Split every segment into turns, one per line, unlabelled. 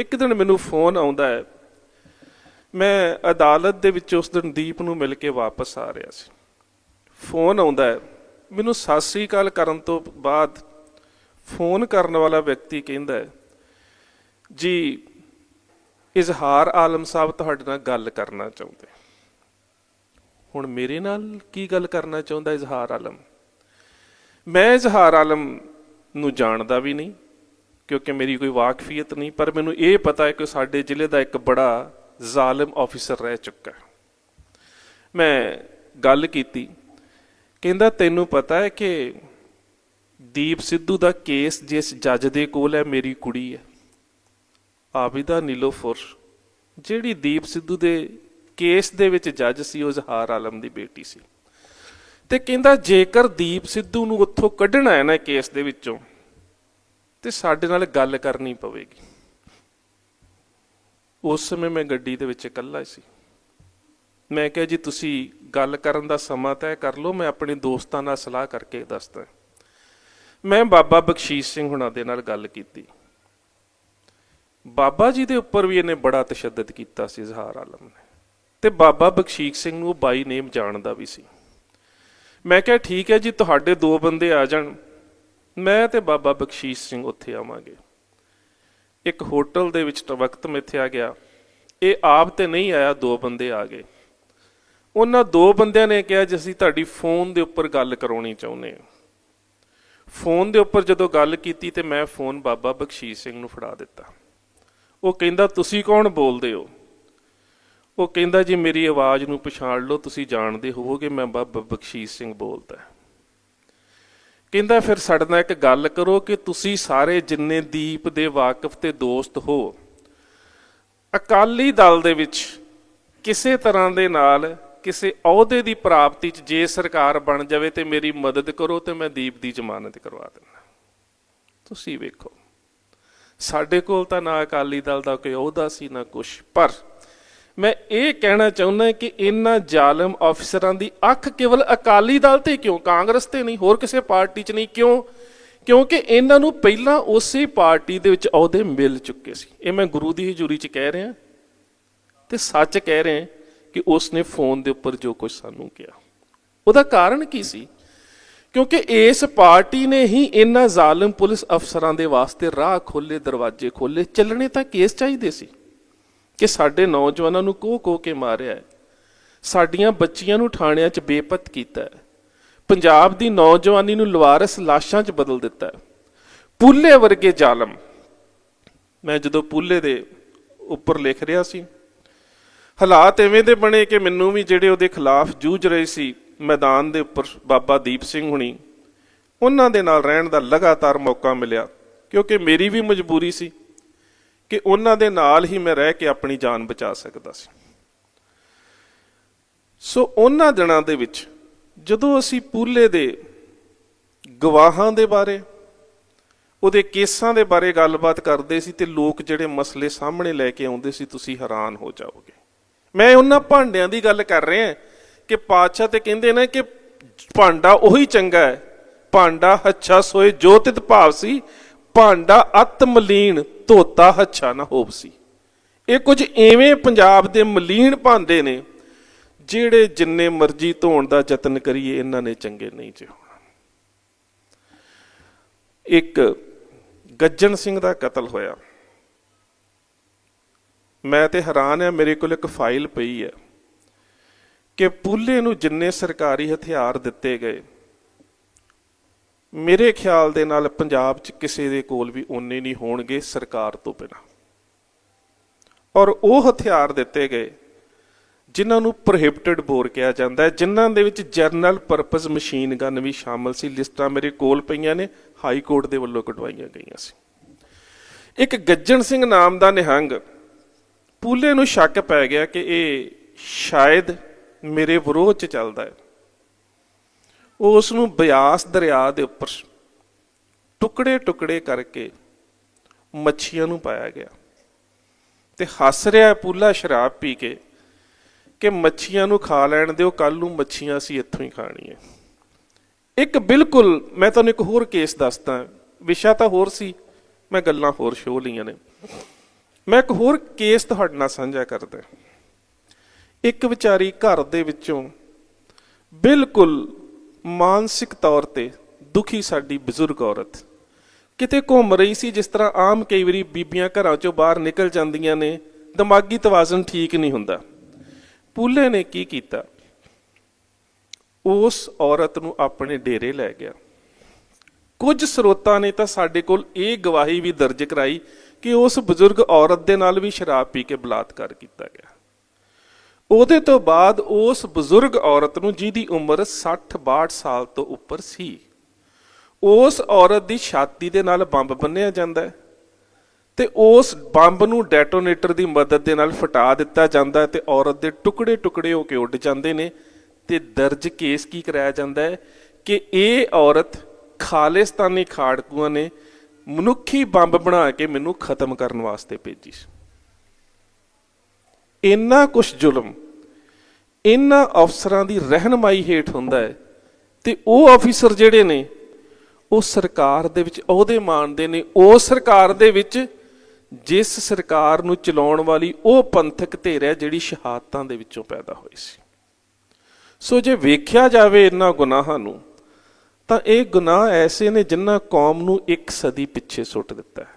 ਇੱਕ ਦਿਨ ਮੈਨੂੰ ਫੋਨ ਆਉਂਦਾ ਹੈ। ਮੈਂ ਅਦਾਲਤ ਦੇ ਵਿੱਚ ਉਸ ਦਿਨ ਦੀਪ ਨੂੰ ਮਿਲ ਕੇ ਵਾਪਸ ਆ ਰਿਹਾ ਸੀ। ਫੋਨ ਆਉਂਦਾ ਹੈ। ਮੈਨੂੰ ਸਤਿ ਸ੍ਰੀ ਅਕਾਲ ਕਰਨ ਤੋਂ ਬਾਅਦ ਫੋਨ ਕਰਨ ਵਾਲਾ ਵਿਅਕਤੀ ਕਹਿੰਦਾ ਹੈ, ਜੀ, ਇਜ਼ਹਾਰ ਆਲਮ ਸਾਹਿਬ ਤੁਹਾਡੇ ਨਾਲ ਗੱਲ ਕਰਨਾ ਚਾਹੁੰਦੇ ਹੁਣ ਮੇਰੇ ਨਾਲ ਕੀ ਗੱਲ ਕਰਨਾ ਚਾਹੁੰਦਾ ਇਜ਼ਹਾਰ ਆਲਮ? ਮੈਂ ਇਜ਼ਹਾਰ ਆਲਮ ਨੂੰ ਜਾਣਦਾ ਵੀ ਨਹੀਂ। ਕਿਉਂਕਿ ਮੇਰੀ ਕੋਈ ਵਾਕਫੀਅਤ ਨਹੀਂ, ਪਰ ਮੈਨੂੰ ਇਹ ਪਤਾ ਹੈ ਕਿ ਸਾਡੇ ਜ਼ਿਲ੍ਹੇ ਦਾ ਇੱਕ ਬੜਾ ਜ਼ਾਲਮ ਆਫੀਸਰ ਰਹਿ ਚੁੱਕਾ ਹੈ। ਮੈਂ ਗੱਲ ਕੀਤੀ, ਕਹਿੰਦਾ, ਤੈਨੂੰ ਪਤਾ ਹੈ ਕਿ ਦੀਪ ਸਿੱਧੂ ਦਾ ਕੇਸ ਜਿਸ ਜੱਜ ਦੇ ਕੋਲ ਹੈ, ਮੇਰੀ ਕੁੜੀ ਹੈ। ਆਬਿਦਾ ਨੀਲੋਫਰ, ਜਿਹੜੀ ਦੀਪ ਸਿੱਧੂ ਦੇ ਕੇਸ ਦੇ ਵਿੱਚ ਜੱਜ ਸੀ, ਉਹ ਜ਼ਹਾਰ ਆਲਮ ਦੀ ਬੇਟੀ ਸੀ। ਤੇ ਕਹਿੰਦਾ, ਜੇਕਰ ਦੀਪ ਸਿੱਧੂ ਨੂੰ ਉੱਥੋਂ ਕੱਢਣਾ ਹੈ ਨਾ, ਕੇਸ ਦੇ ਵਿੱਚੋਂ ਤੇ ਸਾਡੇ ਨਾਲ ਗੱਲ ਕਰਨੀ ਪਵੇਗੀ। ਉਸ ਸਮੇਂ ਮੈਂ ਗੱਡੀ ਦੇ ਵਿੱਚ ਇਕੱਲਾ ਸੀ। ਮੈਂ ਕਿਹਾ, ਜੀ, ਤੁਸੀਂ ਗੱਲ ਕਰਨ ਦਾ ਸਮਾਂ ਤੈਅ ਕਰ ਲਓ, ਮੈਂ ਆਪਣੇ ਦੋਸਤਾਂ ਨਾਲ ਸਲਾਹ ਕਰਕੇ ਦੱਸਦਾ ਮੈਂ ਬਾਬਾ ਬਖਸ਼ੀਸ਼ ਸਿੰਘ ਹੁਣਾਂ ਦੇ ਨਾਲ ਗੱਲ ਕੀਤੀ। ਬਾਬਾ ਜੀ ਦੇ ਉੱਪਰ ਵੀ ਇਹਨੇ ਬੜਾ ਤਸ਼ੱਦਦ ਕੀਤਾ ਸੀ, ਜ਼ਹਾਰ ਆਲਮ ਨੇ। ਤੇ ਬਾਬਾ ਬਖਸ਼ੀਸ਼ ਸਿੰਘ ਨੂੰ ਬਾਈ ਨੇਮ ਜਾਣਦਾ ਵੀ ਸੀ। ਮੈਂ ਕਿਹਾ, ਠੀਕ ਹੈ ਜੀ, ਤੁਹਾਡੇ ਦੋ ਬੰਦੇ ਆ ਜਾਣ। ਮੈਂ ਤੇ ਬਾਬਾ ਬਖਸ਼ੀਸ਼ ਸਿੰਘ ਉੱਥੇ ਆਵਾਂਗੇ। ਇੱਕ ਹੋਟਲ ਦੇ ਵਿੱਚ ਵਕਤ ਮਿੱਥਿਆ ਗਿਆ। ਇਹ ਆਪ ਤੇ ਨਹੀਂ ਆਇਆ, ਦੋ ਬੰਦੇ ਆ ਗਏ। ਉਹਨਾਂ ਦੋ ਬੰਦਿਆਂ ਨੇ ਕਿਹਾ, ਜੇ ਅਸੀਂ ਤੁਹਾਡੀ ਫੋਨ ਦੇ ਉੱਪਰ ਗੱਲ ਕਰਾਉਣੀ ਚਾਹੁੰਦੇ ਹਾਂ। ਫੋਨ ਦੇ ਉੱਪਰ ਜਦੋਂ ਗੱਲ ਕੀਤੀ ਤੇ ਮੈਂ ਫੋਨ ਬਾਬਾ ਬਖਸ਼ੀਸ਼ ਸਿੰਘ ਨੂੰ ਫੜਾ ਦਿੱਤਾ। ਉਹ ਕਹਿੰਦਾ, ਤੁਸੀਂ ਕੌਣ ਬੋਲਦੇ ਹੋ? ਉਹ ਕਹਿੰਦਾ, ਜੀ ਮੇਰੀ ਆਵਾਜ਼ ਨੂੰ ਪਛਾਣ ਲਓ, ਤੁਸੀਂ ਜਾਣਦੇ ਹੋਵੋਗੇ, ਮੈਂ ਬਾਬਾ ਬਖਸ਼ੀਸ਼ ਸਿੰਘ ਬੋਲਦਾ ਕਹਿੰਦਾ ਫਿਰ ਸਾਡੇ ਨਾਲ ਇੱਕ ਗੱਲ ਕਰੋ ਕਿ ਤੁਸੀਂ ਸਾਰੇ ਜਿੰਨੇ ਦੀਪ ਦੇ ਵਾਕਿਫ ਤੇ ਦੋਸਤ ਹੋ, ਅਕਾਲੀ ਦਲ ਦੇ ਵਿੱਚ ਕਿਸੇ ਤਰ੍ਹਾਂ ਦੇ ਨਾਲ ਕਿਸੇ ਅਹੁਦੇ ਦੀ ਪ੍ਰਾਪਤੀ 'ਚ ਜੇ ਸਰਕਾਰ ਬਣ ਜਾਵੇ ਤੇ ਮੇਰੀ ਮਦਦ ਕਰੋ ਤੇ ਮੈਂ ਦੀਪ ਦੀ ਜ਼ਮਾਨਤ ਕਰਵਾ ਦਿੰਦਾ। ਤੁਸੀਂ ਵੇਖੋ, ਸਾਡੇ ਕੋਲ ਤਾਂ ਨਾ ਅਕਾਲੀ ਦਲ ਦਾ ਕੋਈ ਅਹੁਦਾ ਸੀ ਨਾ ਕੁਛ, ਪਰ ਮੈਂ ਇਹ ਕਹਿਣਾ ਚਾਹੁੰਦਾ ਕਿ ਇਹਨਾਂ ਜ਼ਾਲਮ ਅਫਸਰਾਂ ਦੀ ਅੱਖ ਕੇਵਲ ਅਕਾਲੀ ਦਲ ਤੇ ਕਿਉਂ, ਕਾਂਗਰਸ ਤੇ ਨਹੀਂ, ਹੋਰ ਕਿਸੇ ਪਾਰਟੀ 'ਚ ਨਹੀਂ, ਕਿਉਂ? ਕਿਉਂਕਿ ਇਹਨਾਂ ਨੂੰ ਪਹਿਲਾਂ ਉਸੇ ਪਾਰਟੀ ਦੇ ਵਿੱਚ ਅਹੁਦੇ ਮਿਲ ਚੁੱਕੇ ਸੀ। ਇਹ ਮੈਂ ਗੁਰੂ ਦੀ ਹਜ਼ੂਰੀ 'ਚ ਕਹਿ ਰਿਹਾ ਤੇ ਸੱਚ ਕਹਿ ਰਿਹਾ ਕਿ ਉਸ ਨੇ ਫੋਨ ਦੇ ਉੱਪਰ ਜੋ ਕੁਝ ਸਾਨੂੰ ਕਿਹਾ। ਉਹਦਾ ਕਾਰਨ ਕੀ ਸੀ? ਕਿਉਂਕਿ ਇਸ ਪਾਰਟੀ ਨੇ ਹੀ ਇਹਨਾਂ ਜ਼ਾਲਮ ਪੁਲਿਸ ਅਫਸਰਾਂ ਦੇ ਵਾਸਤੇ ਰਾਹ ਖੋਲੇ ਦਰਵਾਜ਼ੇ ਖੋਲੇ ਚੱਲਣੇ ਤਾਂ ਕੇਸ ਚਾਹੀਦੇ ਸੀ। ਕਿ ਸਾਡੇ ਨੌਜਵਾਨਾਂ ਨੂੰ ਕੋਹ ਕੋਹ ਕੇ ਮਾਰਿਆ ਹੈ। ਸਾਡੀਆਂ ਬੱਚੀਆਂ ਨੂੰ ਠਾਣਿਆਂ 'ਚ ਬੇਪਤ ਕੀਤਾ ਹੈ। ਪੰਜਾਬ ਦੀ ਨੌਜਵਾਨੀ ਨੂੰ ਲਵਾਰਸ ਲਾਸ਼ਾਂ 'ਚ ਬਦਲ ਦਿੱਤਾ ਹੈ। ਪੁੱਲੇ ਵਰਗੇ ਜ਼ਾਲਮ। ਮੈਂ ਜਦੋਂ ਪੁੱਲੇ ਦੇ ਉੱਪਰ ਲਿਖ ਰਿਹਾ ਸੀ, ਹਾਲਾਤ ਐਵੇਂ ਦੇ ਬਣੇ ਕਿ ਮੈਨੂੰ ਵੀ ਜਿਹੜੇ ਉਹਦੇ ਖਿਲਾਫ ਜੂਝ ਰਹੇ ਸੀ, ਮੈਦਾਨ ਦੇ ਉੱਪਰ ਬਾਬਾ ਦੀਪ ਸਿੰਘ ਹੁਣੀ, ਉਹਨਾਂ ਦੇ ਨਾਲ ਰਹਿਣ ਦਾ ਲਗਾਤਾਰ ਮੌਕਾ ਮਿਲਿਆ, ਕਿਉਂਕਿ ਮੇਰੀ ਵੀ ਮਜਬੂਰੀ ਸੀ। ਕਿ ਉਹਨਾਂ ਦੇ ਨਾਲ ਹੀ ਮੈਂ ਰਹਿ ਕੇ ਆਪਣੀ ਜਾਨ ਬਚਾ ਸਕਦਾ ਸੀ। ਸੋ ਉਹਨਾਂ ਦਿਨਾਂ ਦੇ ਵਿੱਚ ਜਦੋਂ ਅਸੀਂ ਪੂਲੇ ਦੇ ਗਵਾਹਾਂ ਦੇ ਬਾਰੇ, ਉਹਦੇ ਕੇਸਾਂ ਦੇ ਬਾਰੇ ਗੱਲਬਾਤ ਕਰਦੇ ਸੀ ਤੇ ਲੋਕ ਜਿਹੜੇ ਮਸਲੇ ਸਾਹਮਣੇ ਲੈ ਕੇ ਆਉਂਦੇ ਸੀ, ਤੁਸੀਂ ਹੈਰਾਨ ਹੋ ਜਾਓਗੇ। ਮੈਂ ਉਹਨਾਂ ਭਾਂਡਿਆਂ ਦੀ ਗੱਲ ਕਰ ਰਿਹਾ ਕਿ ਪਾਤਸ਼ਾਹ ਤੇ ਕਹਿੰਦੇ ਨੇ ਕਿ ਭਾਂਡਾ ਉਹੀ ਚੰਗਾ ਹੈ। ਭਾਂਡਾ ਹੱਛਾ ਸੋਏ ਜੋਤਿਤ ਭਾਵ ਸੀ ਭਾਂਡਾ ਅਤ ਮਲੀਨ ਧੋਤਾ ਹੱਛਾ ਨਾ ਹੋਵਸੀ ਇਹ ਕੁਝ ਐਵੇਂ ਪੰਜਾਬ ਦੇ ਮਲੀਨ ਭਾਂਡੇ ਨੇ, ਜਿਹੜੇ ਜਿੰਨੇ ਮਰਜ਼ੀ ਧੋਣ ਦਾ ਯਤਨ ਕਰੀਏ, ਇਹਨਾਂ ਨੇ ਚੰਗੇ ਨਹੀਂ ਜੇ ਹੋਣਾ ਇੱਕ ਗੱਜਣ ਸਿੰਘ ਦਾ ਕਤਲ ਹੋਇਆ। ਮੈਂ ਤੇ ਹੈਰਾਨ ਆ ਮੇਰੇ ਕੋਲ ਇੱਕ ਫਾਈਲ ਪਈ ਹੈ ਕਿ ਪੂਲੇ ਨੂੰ ਜਿੰਨੇ ਸਰਕਾਰੀ ਹਥਿਆਰ ਦਿੱਤੇ ਗਏ ਮੇਰੇ ਖਿਆਲ ਦੇ ਨਾਲ ਪੰਜਾਬ 'ਚ ਕਿਸੇ ਦੇ ਕੋਲ ਵੀ ਓਨੇ ਨਹੀਂ ਹੋਣਗੇ ਸਰਕਾਰ ਤੋਂ ਬਿਨਾਂ। ਔਰ ਉਹ ਹਥਿਆਰ ਦਿੱਤੇ ਗਏ, ਜਿਨ੍ਹਾਂ ਨੂੰ ਪ੍ਰੋਹਿਬਿਟਡ ਬੋਰ ਕਿਹਾ ਜਾਂਦਾ ਹੈ, ਜਿਨ੍ਹਾਂ ਦੇ ਵਿੱਚ ਜਰਨਲ ਪਰਪਸ ਮਸ਼ੀਨ ਗਨ ਵੀ ਸ਼ਾਮਲ ਸੀ। ਲਿਸਟਾਂ ਮੇਰੇ ਕੋਲ ਪਈਆਂ ਨੇ, ਹਾਈ ਕੋਰਟ ਦੇ ਵੱਲੋਂ ਕਟਵਾਈਆਂ ਗਈਆਂ ਸੀ। ਇੱਕ ਗੱਜਣ ਸਿੰਘ ਨਾਮ ਦਾ ਨਿਹੰਗ, ਪੂਲੇ ਨੂੰ ਸ਼ੱਕ ਪੈ ਗਿਆ ਕਿ ਇਹ ਸ਼ਾਇਦ ਮੇਰੇ ਵਿਰੋਧ ਚ ਚੱਲਦਾ ਹੈ। ਉਸ ਨੂੰ ਬਿਆਸ ਦਰਿਆ ਦੇ ਉੱਪਰ ਟੁਕੜੇ ਟੁਕੜੇ ਕਰਕੇ ਮੱਛੀਆਂ ਨੂੰ ਪਾਇਆ ਗਿਆ ਤੇ ਹੱਸ ਰਿਹਾ ਪੂਲਾ ਸ਼ਰਾਬ ਪੀ ਕੇ ਕਿ ਮੱਛੀਆਂ ਨੂੰ ਖਾ ਲੈਣ ਦਿਓ ਕੱਲ ਨੂੰ ਮੱਛੀਆਂ ਅਸੀਂ ਇੱਥੋਂ ਹੀ ਖਾਣੀਆਂ। ਇੱਕ ਬਿਲਕੁਲ, ਮੈਂ ਤੁਹਾਨੂੰ ਇੱਕ ਹੋਰ ਕੇਸ ਦੱਸਦਾ। ਵਿਸ਼ਾ ਤਾਂ ਹੋਰ ਸੀ, ਮੈਂ ਗੱਲਾਂ ਹੋਰ ਸ਼ੋ ਲਈਆਂ ਨੇ। ਮੈਂ ਇੱਕ ਹੋਰ ਕੇਸ ਤੁਹਾਡੇ ਨਾਲ ਸਾਂਝਾ ਕਰਦਾ। ਇੱਕ ਵਿਚਾਰੀ ਘਰ ਦੇ ਵਿੱਚੋਂ ਬਿਲਕੁਲ ਮਾਨਸਿਕ ਤੌਰ ਤੇ ਦੁਖੀ ਸਾਡੀ ਬਜ਼ੁਰਗ ਔਰਤ। ਕਿਤੇ ਘੁੰਮ ਰਹੀ ਸੀ, ਜਿਸ ਤਰ੍ਹਾਂ ਆਮ ਕਈ ਵਾਰੀ ਬੀਬੀਆਂ ਘਰਾਂ ਚੋਂ ਬਾਹਰ ਨਿਕਲ ਜਾਂਦੀਆਂ ਨੇ, ਦਿਮਾਗੀ ਤਵਾਜ਼ਨ ਠੀਕ ਨਹੀਂ ਹੁੰਦਾ। ਪੂਲੇ ਨੇ ਕੀ ਕੀਤਾ? ਉਸ ਔਰਤ ਨੂੰ ਆਪਣੇ ਡੇਰੇ ਲੈ ਗਿਆ। ਕੁਝ ਸਰੋਤਾਂ ਨੇ ਤਾਂ ਸਾਡੇ ਕੋਲ ਇਹ ਗਵਾਹੀ ਵੀ ਦਰਜ ਕਰਾਈ ਕਿ ਉਸ ਬਜ਼ੁਰਗ ਔਰਤ ਦੇ ਨਾਲ ਵੀ ਸ਼ਰਾਬ ਪੀ ਕੇ ਬਲਾਤਕਾਰ ਕੀਤਾ ਗਿਆ। ਉਹਦੇ ਤੋਂ ਬਾਅਦ ਉਸ ਬਜ਼ੁਰਗ ਔਰਤ ਨੂੰ ਜਿਹਦੀ ਉਮਰ 60-62 ਸਾਲ ਤੋਂ ਉੱਪਰ ਸੀ, ਉਸ ਔਰਤ ਦੀ ਛਾਤੀ ਦੇ ਨਾਲ ਬੰਬ ਬੰਨਿਆ ਜਾਂਦਾ ਹੈ ਤੇ ਉਸ ਬੰਬ ਨੂੰ ਡੈਟੋਨੇਟਰ ਦੀ ਮਦਦ ਦੇ ਨਾਲ ਫਟਾ ਦਿੱਤਾ ਜਾਂਦਾ ਹੈ ਤੇ ਔਰਤ ਦੇ ਟੁਕੜੇ ਟੁਕੜੇ ਹੋ ਕੇ ਉੱਡ ਜਾਂਦੇ ਨੇ ਤੇ ਦਰਜ ਕੇਸ ਕੀ ਕਰਾਇਆ ਜਾਂਦਾ ਹੈ ਕਿ ਇਹ ਔਰਤ ਖਾਲਿਸਤਾਨੀ ਖਾੜਕੂਆਂ ਨੇ ਮਨੁੱਖੀ ਬੰਬ ਬਣਾ ਕੇ ਮੈਨੂੰ ਖਤਮ ਕਰਨ ਵਾਸਤੇ ਭੇਜੀ ਸੀ। ਇੰਨਾ ਕੁਛ ਜ਼ੁਲਮ, ਇੰਨਾ ਅਫਸਰਾਂ ਦੀ ਰਹਿਨਮਾਈ ਹੇਠ ਹੁੰਦਾ ਹੈ ਤੇ ਉਹ ਅਫੀਸਰ ਜਿਹੜੇ ਨੇ, ਉਹ ਸਰਕਾਰ ਦੇ ਵਿੱਚ ਅਹੁਦੇ ਮਾਣਦੇ ਨੇ। ਉਹ ਸਰਕਾਰ ਦੇ ਵਿੱਚ ਜਿਸ ਸਰਕਾਰ ਨੂੰ ਚਲਾਉਣ ਵਾਲੀ ਉਹ ਪੰਥਕ ਧਿਰ ਹੈ ਜਿਹੜੀ ਸ਼ਹਾਦਤਾਂ ਦੇ ਵਿੱਚੋਂ ਪੈਦਾ ਹੋਈ ਸੀ। ਸੋ ਜੇ ਵੇਖਿਆ ਜਾਵੇ ਇਹਨਾਂ ਗੁਨਾਹਾਂ ਨੂੰ, ਤਾਂ ਇਹ ਗੁਨਾਹ ਐਸੇ ਨੇ ਜਿਨ੍ਹਾਂ ਕੌਮ ਨੂੰ ਇੱਕ ਸਦੀ ਪਿੱਛੇ ਸੁੱਟ ਦਿੱਤਾ ਹੈ।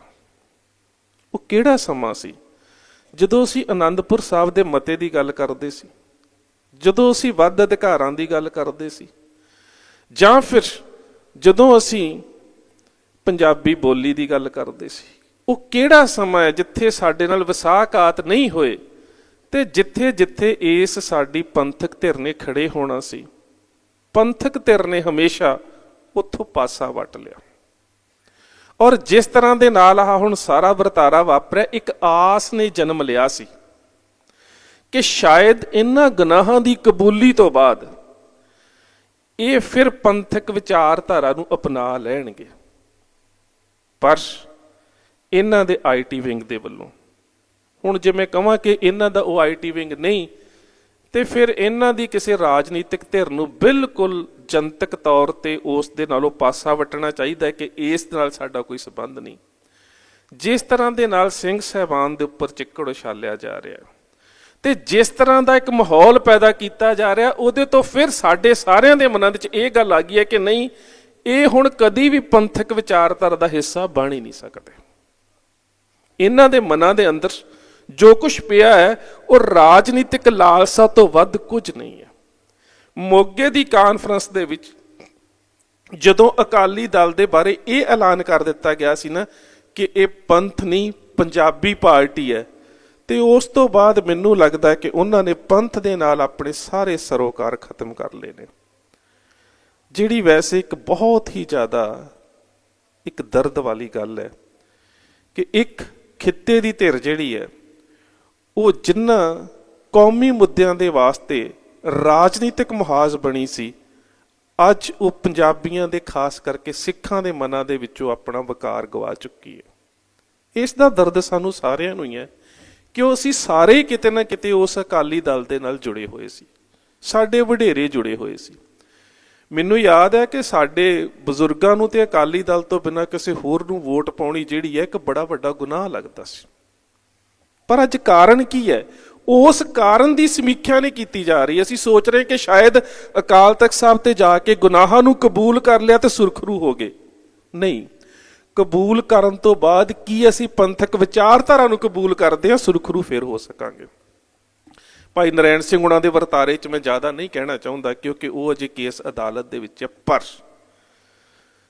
ਉਹ ਕਿਹੜਾ ਸਮਾਂ ਸੀ? ਜਦੋਂ ਅਸੀਂ ਆਨੰਦਪੁਰ ਸਾਹਿਬ ਦੇ ਮਤੇ ਦੀ ਗੱਲ ਕਰਦੇ ਸੀ, ਜਦੋਂ ਅਸੀਂ ਵੱਧ ਅਧਿਕਾਰਾਂ ਦੀ ਗੱਲ ਕਰਦੇ ਸੀ, ਜਾਂ ਫਿਰ ਜਦੋਂ ਅਸੀਂ ਪੰਜਾਬੀ ਬੋਲੀ ਦੀ ਗੱਲ ਕਰਦੇ ਸੀ, ਉਹ ਕਿਹੜਾ ਸਮਾਂ ਹੈ ਜਿੱਥੇ ਸਾਡੇ ਨਾਲ ਵਿਸਾਖਾਤ ਨਹੀਂ ਹੋਏ ਤੇ ਜਿੱਥੇ ਜਿੱਥੇ ਇਸ ਸਾਡੀ ਪੰਥਕ ਧਿਰ ਨੇ ਖੜੇ ਹੋਣਾ ਸੀ, ਪੰਥਕ ਧਿਰ ਨੇ ਹਮੇਸ਼ਾ ਉੱਥੋਂ ਪਾਸਾ ਵਟ ਲਿਆ। ਔਰ ਜਿਸ ਤਰ੍ਹਾਂ ਦੇ ਨਾਲ ਆ ਹੁਣ ਸਾਰਾ ਵਰਤਾਰਾ ਵਾਪਰਿਆ, ਇੱਕ ਆਸ ਨੇ ਜਨਮ ਲਿਆ ਸੀ ਕਿ ਸ਼ਾਇਦ ਇਹਨਾਂ ਗੁਨਾਹਾਂ ਦੀ ਕਬੂਲੀ ਤੋਂ ਬਾਅਦ ਇਹ ਫਿਰ ਪੰਥਕ ਵਿਚਾਰਧਾਰਾ ਨੂੰ ਅਪਣਾ ਲੈਣਗੇ। ਪਰ ਇਹਨਾਂ ਦੇ ਆਈਟੀ ਵਿੰਗ ਦੇ ਵੱਲੋਂ, ਹੁਣ ਜੇ ਮੈਂ ਕਹਾਂ ਕਿ ਇਹਨਾਂ ਦਾ ਉਹ ਆਈਟੀ ਵਿੰਗ ਨਹੀਂ, ਤੇ ਫਿਰ ਇਹਨਾਂ ਦੀ ਕਿਸੇ ਰਾਜਨੀਤਿਕ ਧਿਰ ਨੂੰ ਬਿਲਕੁਲ ਜਨਤਕ ਤੌਰ ਤੇ ਉਸ ਦੇ ਨਾਲੋਂ ਪਾਸਾ ਵਟਣਾ ਚਾਹੀਦਾ ਹੈ ਕਿ ਇਸ ਨਾਲ ਸਾਡਾ ਕੋਈ ਸਬੰਧ ਨਹੀਂ। ਜਿਸ ਤਰ੍ਹਾਂ ਦੇ ਨਾਲ ਸਿੰਘ ਸਹਿਬਾਨ ਦੇ ਉੱਪਰ ਚਿੱਕੜ ਉਛਾਲਿਆ ਜਾ ਰਿਹਾ ਹੈ ਤੇ ਜਿਸ ਤਰ੍ਹਾਂ ਦਾ ਇੱਕ ਮਾਹੌਲ ਪੈਦਾ ਕੀਤਾ ਜਾ ਰਿਹਾ, ਉਹਦੇ ਤੋਂ ਫਿਰ ਸਾਡੇ ਸਾਰਿਆਂ ਦੇ ਮਨਾਂ ਵਿੱਚ ਇਹ ਗੱਲ ਆ ਗਈ ਹੈ ਕਿ ਨਹੀਂ, ਇਹ ਹੁਣ ਕਦੀ ਵੀ ਪੰਥਕ ਵਿਚਾਰਧਾਰਾ ਦਾ ਹਿੱਸਾ ਬਣ ਹੀ ਨਹੀਂ ਸਕਦੇ। ਇਹਨਾਂ ਦੇ ਮਨਾਂ ਦੇ ਅੰਦਰ ਜੋ ਕੁਝ ਪਿਆ ਹੈ, ਉਹ ਰਾਜਨੀਤਿਕ ਲਾਲਸਾ ਤੋਂ ਵੱਧ ਕੁਝ ਨਹੀਂ ਹੈ। ਮੋਗੇ ਦੀ ਕਾਨਫਰੰਸ ਦੇ ਵਿੱਚ ਜਦੋਂ ਅਕਾਲੀ ਦਲ ਦੇ ਬਾਰੇ ਇਹ ਐਲਾਨ ਕਰ ਦਿੱਤਾ ਗਿਆ ਸੀ ਨਾ ਕਿ ਇਹ ਪੰਥ ਨਹੀਂ, ਪੰਜਾਬੀ ਪਾਰਟੀ ਹੈ, ਤੇ ਉਸ ਤੋਂ ਬਾਅਦ ਮੈਨੂੰ ਲੱਗਦਾ ਕਿ ਉਹਨਾਂ ਨੇ ਪੰਥ ਦੇ ਨਾਲ ਆਪਣੇ ਸਾਰੇ ਸਰੋਕਾਰ ਖਤਮ ਕਰ ਲਏ ਨੇ। ਜਿਹੜੀ ਵੈਸੇ ਇੱਕ ਬਹੁਤ ਹੀ ਜ਼ਿਆਦਾ ਇੱਕ ਦਰਦ ਵਾਲੀ ਗੱਲ ਹੈ ਕਿ ਇੱਕ ਖਿੱਤੇ ਦੀ ਧਿਰ ਜਿਹੜੀ ਹੈ, ਉਹ ਜਿੰਨਾ ਕੌਮੀ ਮੁੱਦਿਆਂ ਦੇ ਵਾਸਤੇ ਰਾਜਨੀਤਿਕ ਮੁਹਾਜ਼ ਬਣੀ ਸੀ। ਅੱਜ ਉਹ ਪੰਜਾਬੀਆਂ ਦੇ ਖਾਸ ਕਰਕੇ ਸਿੱਖਾਂ ਦੇ ਮਨਾਂ ਦੇ ਵਿੱਚੋਂ ਆਪਣਾ ਵਕਾਰ ਗਵਾ ਚੁੱਕੀ ਹੈ। ਇਸ ਦਾ ਦਰਦ ਸਾਨੂੰ ਸਾਰਿਆਂ ਨੂੰ ਹੀ ਹੈ ਕਿ ਉਹ ਅਸੀਂ ਸਾਰੇ ਹੀ ਕਿਤੇ ਨਾ ਕਿਤੇ ਉਸ ਅਕਾਲੀ ਦਲ ਦੇ ਨਾਲ ਜੁੜੇ ਹੋਏ ਸੀ। ਸਾਡੇ ਵਡੇਰੇ ਜੁੜੇ ਹੋਏ ਸੀ। ਮੈਨੂੰ ਯਾਦ ਹੈ ਕਿ ਸਾਡੇ ਬਜ਼ੁਰਗਾਂ ਨੂੰ ਤੇ ਅਕਾਲੀ ਦਲ ਤੋਂ ਬਿਨਾਂ ਕਿਸੇ ਹੋਰ ਨੂੰ ਵੋਟ ਪਾਉਣੀ ਜਿਹੜੀ ਹੈ ਇੱਕ ਬੜਾ ਵੱਡਾ ਗੁਨਾਹ ਲੱਗਦਾ ਸੀ। ਪਰ ਅੱਜ ਕਾਰਨ ਕੀ ਹੈ? ਉਸ ਕਾਰਨ ਦੀ ਸਮੀਖਿਆ ਨਹੀਂ ਕੀਤੀ ਜਾ ਰਹੀ। ਅਸੀਂ ਸੋਚ ਰਹੇ ਕਿ ਸ਼ਾਇਦ ਅਕਾਲ ਤਖਤ ਸਾਹਿਬ ਤੇ ਜਾ ਕੇ ਗੁਨਾਹਾਂ ਨੂੰ ਕਬੂਲ ਕਰ ਲਿਆ ਤੇ ਸੁਰਖਰੂ ਹੋ ਗਏ। ਨਹੀਂ, ਕਬੂਲ ਕਰਨ ਤੋਂ ਬਾਅਦ ਕੀ ਅਸੀਂ ਪੰਥਕ ਵਿਚਾਰਧਾਰਾ ਨੂੰ ਕਬੂਲ ਕਰਦੇ ਹਾਂ, ਸੁਰਖਰੂ ਫੇਰ ਹੋ ਸਕਾਂਗੇ। ਭਾਈ ਨਰੈਣ ਸਿੰਘ ਉਹਨਾਂ ਦੇ ਵਰਤਾਰੇ 'ਚ ਮੈਂ ਜ਼ਿਆਦਾ ਨਹੀਂ ਕਹਿਣਾ ਚਾਹੁੰਦਾ, ਕਿਉਂਕਿ ਉਹ ਅਜੇ ਕੇਸ ਅਦਾਲਤ ਦੇ ਵਿੱਚ ਹੈ, ਪਰ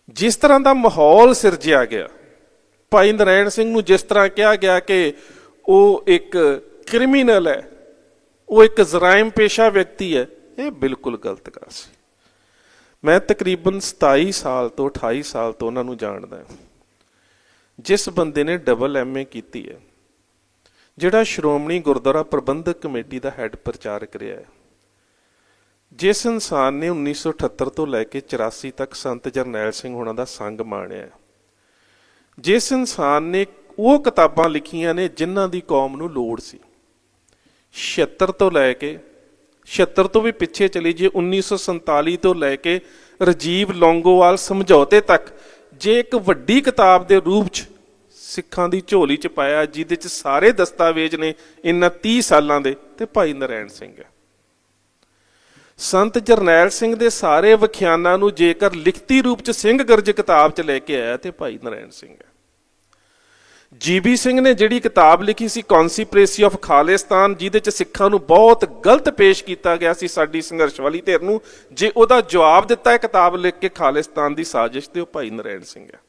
ਜਿਸ ਤਰ੍ਹਾਂ ਦਾ ਮਾਹੌਲ ਸਿਰਜਿਆ ਗਿਆ, ਭਾਈ ਨਰੈਣ ਸਿੰਘ ਨੂੰ ਜਿਸ ਤਰ੍ਹਾਂ ਕਿਹਾ ਗਿਆ ਕਿ ਉਹ ਇੱਕ ਕ੍ਰਿਮੀਨਲ ਹੈ ਉਹ ਇੱਕ ਜ਼ਰਾਇਮ ਪੇਸ਼ਾ ਵਿਅਕਤੀ ਹੈ ਇਹ ਬਿਲਕੁਲ ਗਲਤ ਗੱਲ ਸੀ ਮੈਂ ਤਕਰੀਬਨ 27 ਸਾਲ ਤੋਂ 28 ਸਾਲ ਤੋਂ ਉਹਨਾਂ ਨੂੰ ਜਾਣਦਾ ਹਾਂ ਜਿਸ ਬੰਦੇ ਨੇ ਡਬਲ ਐਮਏ ਕੀਤੀ ਹੈ ਜਿਹੜਾ ਸ਼੍ਰੋਮਣੀ ਗੁਰਦੁਆਰਾ ਪ੍ਰਬੰਧਕ ਕਮੇਟੀ ਦਾ ਹੈੱਡ ਪ੍ਰਚਾਰਕ ਰਿਹਾ ਹੈ ਜਿਸ ਇਨਸਾਨ ਨੇ 1978 ਤੋਂ ਲੈ ਕੇ 84 ਤੱਕ ਸੰਤ ਜਰਨੈਲ ਸਿੰਘ ਹੋਣਾ ਦਾ ਸੰਗ ਮਾਣਿਆ ਜਿਸ ਇਨਸਾਨ ਨੇ ਉਹ ਕਿਤਾਬਾਂ ਲਿਖੀਆਂ ਨੇ ਜਿਨ੍ਹਾਂ ਦੀ ਕੌਮ ਨੂੰ ਲੋੜ ਸੀ 76 ਤੋਂ ਲੈ ਕੇ 76 ਤੋਂ ਵੀ ਪਿੱਛੇ ਚਲੀ ਜੇ 1947 ਤੋਂ ਲੈ ਕੇ ਰਜੀਵ ਲੌਂਗੋਵਾਲ ਸਮਝੌਤੇ ਤੱਕ, ਜੇ ਇੱਕ ਵੱਡੀ ਕਿਤਾਬ ਦੇ ਰੂਪ 'ਚ ਸਿੱਖਾਂ ਦੀ ਝੋਲੀ ਚ ਪਾਇਆ, ਜਿਹਦੇ ਚ ਸਾਰੇ ਦਸਤਾਵੇਜ਼ ਨੇ ਇਹਨਾਂ 30 ਸਾਲਾਂ ਦੇ, ਤੇ ਭਾਈ ਨਰੈਣ ਸਿੰਘ ਹੈ। ਸੰਤ ਜਰਨੈਲ ਸਿੰਘ ਦੇ ਸਾਰੇ ਵਿਖਿਆਨਾਂ ਨੂੰ ਜੇਕਰ ਲਿਖਤੀ ਰੂਪ ਚ ਸਿੰਘ ਗਰਜ ਕਿਤਾਬ ਚ ਲੈ ਕੇ ਆਇਆ, ਤੇ ਭਾਈ ਨਰੈਣ ਸਿੰਘ ਹੈ। ਜੀਬੀ ਸਿੰਘ ਨੇ ਜਿਹੜੀ ਕਿਤਾਬ ਲਿਖੀ ਸੀ ਕੌਨਸੀਪ੍ਰੇਸੀ ਆਫ ਖਾਲਿਸਤਾਨ, ਜਿਹਦੇ ਚ ਸਿੱਖਾਂ ਨੂੰ ਬਹੁਤ ਗਲਤ ਪੇਸ਼ ਕੀਤਾ ਗਿਆ ਸੀ ਸਾਡੀ ਸੰਘਰਸ਼ ਵਾਲੀ ਧਿਰ ਨੂੰ, ਜੇ ਉਹਦਾ ਜਵਾਬ ਦਿੱਤਾ ਹੈ ਕਿਤਾਬ ਲਿਖ ਕੇ ਖਾਲਿਸਤਾਨ ਦੀ ਸਾਜ਼ਿਸ਼ ਤੇ ਉਹ ਭਾਈ ਨਰੈਣ ਸਿੰਘ ਹੈ।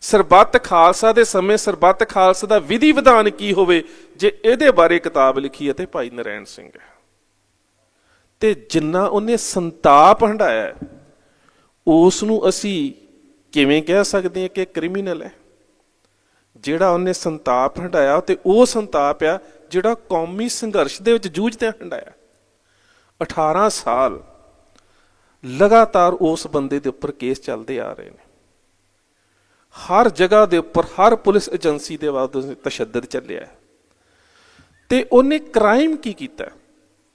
ਸਰਬੱਤ ਖਾਲਸਾ ਦੇ ਸਮੇਂ ਸਰਬੱਤ ਖਾਲਸਾ ਦਾ ਵਿਧੀ ਵਿਧਾਨ ਕੀ ਹੋਵੇ, ਜੇ ਇਹਦੇ ਬਾਰੇ ਕਿਤਾਬ ਲਿਖੀ ਹੈ ਤੇ ਭਾਈ ਨਰੈਣ ਸਿੰਘ ਹੈ। ਤੇ ਜਿੰਨਾ ਉਹਨੇ ਸੰਤਾਪ ਹੰਡਾਇਆ ਉਸ ਨੂੰ ਅਸੀਂ ਕਿਵੇਂ ਕਹਿ ਸਕਦੇ ਹਾਂ ਕਿ ਕ੍ਰਿਮੀਨਲ ਹੈ? ਜਿਹੜਾ ਉਹਨੇ ਸੰਤਾਪ ਹੰਡਾਇਆ ਤੇ ਉਹ ਸੰਤਾਪ ਆ ਜਿਹੜਾ ਕੌਮੀ ਸੰਘਰਸ਼ ਦੇ ਵਿੱਚ ਜੂਝਦਿਆਂ ਹੰਡਾਇਆ 18 ਸਾਲ ਲਗਾਤਾਰ ਉਸ ਬੰਦੇ ਦੇ ਉੱਪਰ ਕੇਸ ਚੱਲਦੇ ਆ ਰਹੇ ਨੇ। ਹਰ ਜਗ੍ਹਾ ਦੇ ਉੱਪਰ ਹਰ ਪੁਲਿਸ ਏਜੰਸੀ ਦੇ ਵੱਲ ਤਸ਼ੱਦਦ ਚੱਲਿਆ ਤੇ ਉਹਨੇ ਕ੍ਰਾਈਮ ਕੀ ਕੀਤਾ?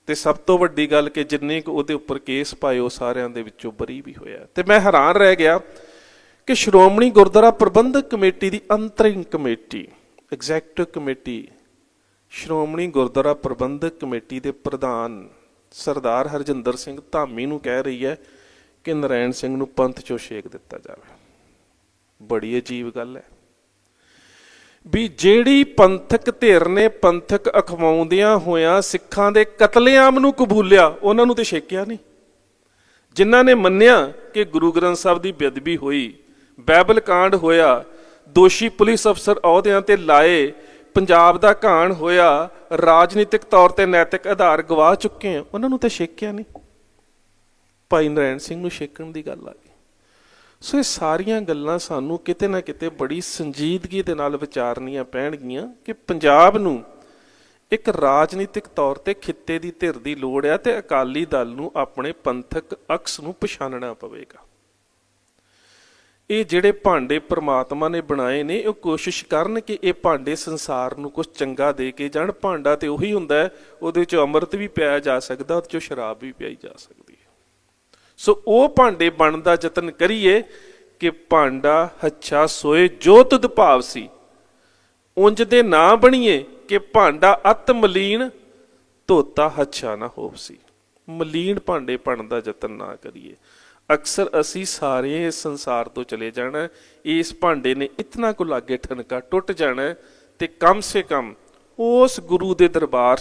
ਤੇ ਸਭ ਤੋਂ ਵੱਡੀ ਗੱਲ ਕਿ ਜਿੰਨੇ ਕੁ ਉਹਦੇ ਉੱਪਰ ਕੇਸ ਪਾਏ ਉਹ ਸਾਰਿਆਂ ਦੇ ਵਿੱਚੋਂ ਬਰੀ ਵੀ ਹੋਇਆ। ਤੇ ਮੈਂ ਹੈਰਾਨ ਰਹਿ ਗਿਆ ਕਿ ਸ਼੍ਰੋਮਣੀ ਗੁਰਦੁਆਰਾ ਪ੍ਰਬੰਧਕ ਕਮੇਟੀ ਦੀ interim committee executive committee, Shiromani Gurdwara Prabandhak committee ਦੇ ਪ੍ਰਧਾਨ ਸਰਦਾਰ ਹਰਜਿੰਦਰ ਸਿੰਘ ਧਾਮੀ ਨੂੰ ਕਹਿ ਰਹੀ ਹੈ ਕਿ ਨਰੈਣ ਸਿੰਘ ਨੂੰ ਪੰਥ ਚੋਂ ਛੇਕ ਦਿੱਤਾ ਜਾਵੇ। ਬੜੀ ਅਜੀਬ ਗੱਲ ਹੈ ਵੀ ਜਿਹੜੀ ਪੰਥਕ ਧਿਰ ਨੇ ਪੰਥਕ ਅਖਵਾਉਂਦਿਆਂ ਹੋਇਆਂ ਸਿੱਖਾਂ ਦੇ ਕਤਲੇਆਮ ਨੂੰ ਕਬੂਲਿਆ, ਉਹਨਾਂ ਨੂੰ ਤੇ ਛੇਕਿਆ ਨਹੀਂ। ਜਿਨ੍ਹਾਂ ਨੇ ਮੰਨਿਆ ਕਿ ਗੁਰੂ ਗ੍ਰੰਥ ਸਾਹਿਬ ਦੀ ਬੇਅਦਬੀ ਹੋਈ ਬਾਈਬਲ ਕਾਂਡ ਹੋਇਆ। ਦੋਸ਼ੀ ਪੁਲਿਸ ਅਫਸਰ ਅਹੁਦਿਆਂ ਤੇ ਲਾਏ। ਪੰਜਾਬ ਦਾ ਘਾਣ ਹੋਇਆ। ਰਾਜਨੀਤਿਕ ਤੌਰ ਤੇ ਨੈਤਿਕ ਆਧਾਰ ਗਵਾ ਚੁੱਕੇ ਆ। ਉਹਨਾਂ ਨੂੰ ਤਾਂ ਛੇਕਿਆ ਨਹੀਂ। ਭਾਈ ਨਰੈਣ ਸਿੰਘ ਨੂੰ ਛੇਕਣ ਦੀ ਗੱਲ ਆ ਗਈ। ਸੋ ਇਹ ਸਾਰੀਆਂ ਗੱਲਾਂ ਸਾਨੂੰ ਕਿਤੇ ਨਾ ਕਿਤੇ ਬੜੀ ਸੰਜੀਦਗੀ ਦੇ ਨਾਲ ਵਿਚਾਰਨੀਆਂ ਪੈਣਗੀਆਂ ਕਿ ਪੰਜਾਬ ਨੂੰ ਇੱਕ ਰਾਜਨੀਤਿਕ ਤੌਰ ਤੇ ਖਿੱਤੇ ਦੀ ਧਿਰ ਦੀ ਲੋੜ ਹੈ ਤੇ ਅਕਾਲੀ ਦਲ ਨੂੰ ਆਪਣੇ ਪੰਥਕ ਅਕਸ ਨੂੰ ਪਛਾਣਨਾ ਪਵੇਗਾ। ਇਹ ਜਿਹੜੇ ਭਾਂਡੇ ਪ੍ਰਮਾਤਮਾ ਨੇ ਬਣਾਏ ਨੇ, ਉਹ ਕੋਸ਼ਿਸ਼ ਕਰਨ ਕਿ ਇਹ ਭਾਂਡੇ ਸੰਸਾਰ ਨੂੰ ਕੁਝ ਚੰਗਾ ਦੇ ਕੇ ਜਾਣ। ਭਾਂਡਾ ਤੇ ਉਹੀ ਹੁੰਦਾ ਉਹਦੇ ਵਿੱਚ ਅੰਮ੍ਰਿਤ ਵੀ ਪਿਆਇਆ ਜਾ ਸਕਦਾ, ਉਹਦੇ ਵਿੱਚ ਸ਼ਰਾਬ ਵੀ ਪਿਆਈ ਜਾ ਸਕਦੀ ਹੈ। ਸੋ ਉਹ ਭਾਂਡੇ ਬਣਨ ਦਾ ਯਤਨ ਕਰੀਏ ਕਿ ਭਾਂਡਾ ਹੱਛਾ ਸੋਏ, ਜੋ ਤੁਧ ਭਾਵ ਸੀ ਉੰਜ ਦੇ ਨਾ ਬਣੀਏ ਕਿ ਭਾਂਡਾ ਅਤ ਮਲੀਨ, ਧੋਤਾ ਹੱਛਾ ਨਾ ਹੋਵਸੀ ਮਲੀਨ ਭਾਂਡੇ ਬਣਨ ਦਾ ਯਤਨ ਨਾ ਕਰੀਏ। ਅਕਸਰ ਅਸੀਂ ਸਾਰੇ ਇਸ ਸੰਸਾਰ ਤੋਂ ਚਲੇ ਜਾਣਾ, ਇਸ ਭਾਂਡੇ ਨੇ ਇਤਨਾ ਕੁ ਲਾਗੇ ਠਣਕਾ ਟੁੱਟ ਜਾਣਾ ਹੈ ਤੇ ਕਮ ਸੇ ਕਮ ਉਸ ਗੁਰੂ ਦੇ ਦਰਬਾਰ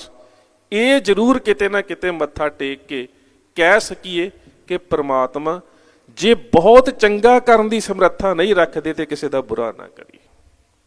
ਇਹ ਜ਼ਰੂਰ ਕਿਤੇ ਨਾ ਕਿਤੇ ਮੱਥਾ ਟੇਕ ਕੇ ਕਹਿ ਸਕੀਏ ਕਿ ਪ੍ਰਮਾਤਮਾ ਜੇ ਬਹੁਤ ਚੰਗਾ ਕਰਨ ਦੀ ਸਮਰੱਥਾ ਨਹੀਂ ਰੱਖਦੇ ਤੇ ਕਿਸੇ ਦਾ ਬੁਰਾ ਨਾ ਕਰੀਏ।